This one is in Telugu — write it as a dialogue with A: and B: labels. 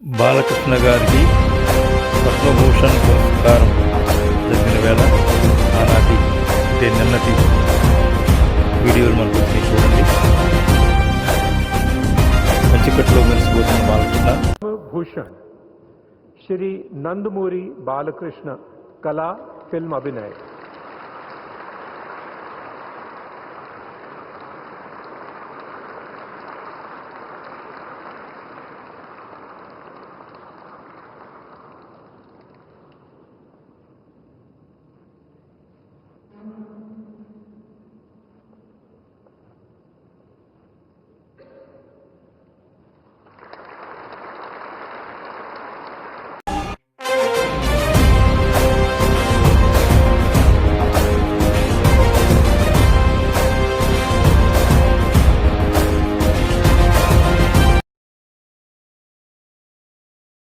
A: బాలకృష్ణ గారికి పద్మభూషణ్ పురస్కారం జరిగిన వేళ ఆనాటి అంటే నిన్నటి వీడియోలు మనం చూసి చూడండి. మంచికట్లో మెరిసిపోతున్న బాలకృష్ణ.
B: भूषण శ్రీ నందమూరి బాలకృష్ణ కళా ఫిల్మ్ अभिनय